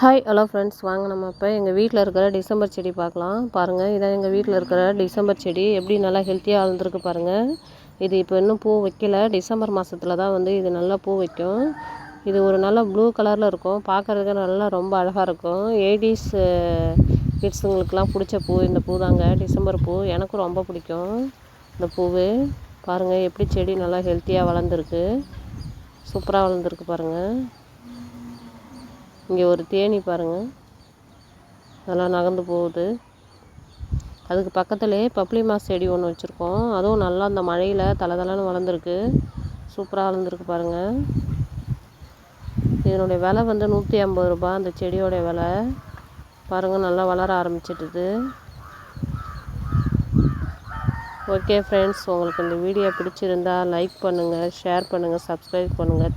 Hi hello friends வாங்க நம்ம இப்போ எங்கள் வீட்டில் இருக்கிற டிசம்பர் செடி பார்க்கலாம். பாருங்கள் இதான் எங்கள் வீட்டில் இருக்கிற டிசம்பர் செடி. எப்படி நல்லா ஹெல்த்தியாக வளர்ந்துருக்கு பாருங்கள் இது இப்போ இன்னும் பூ வைக்கல. டிசம்பர் மாதத்துல தான் வந்து இது நல்லா பூ வைக்கும். இது ஒரு நல்ல ப்ளூ கலரில் இருக்கும். பார்க்குறதுக்கு நல்லா ரொம்ப அழகாக இருக்கும். எயிட்டிஸ் கிட்ஸுங்களுக்கெலாம் பிடிச்ச பூ. இந்த பூ தாங்க டிசம்பர் பூ. எனக்கும் ரொம்ப பிடிக்கும் இந்த பூவு. பாருங்கள் எப்படி செடி நல்லா ஹெல்த்தியாக வளர்ந்துருக்கு. சூப்பராக வளர்ந்துருக்கு பாருங்கள் இங்கே ஒரு தேனி பாருங்கள் அதெல்லாம் நகர்ந்து போகுது. அதுக்கு பக்கத்துலேயே பப்ளி மாஸ் செடி ஒன்று வச்சுருக்கோம். அதுவும் நல்லா அந்த மழையில் தலை தலைன்னு வளர்ந்துருக்கு. சூப்பராக வளர்ந்துருக்கு பாருங்கள் இதனுடைய விலை வந்து நூற்றி ஐம்பது ரூபா அந்த செடியோடைய விலை. பாருங்கள் நல்லா வளர ஆரம்பிச்சிட்டுது. ஓகே ஃப்ரெண்ட்ஸ் உங்களுக்கு இந்த வீடியோ பிடிச்சிருந்தா லைக் பண்ணுங்கள் ஷேர் பண்ணுங்கள் சப்ஸ்கிரைப் பண்ணுங்கள்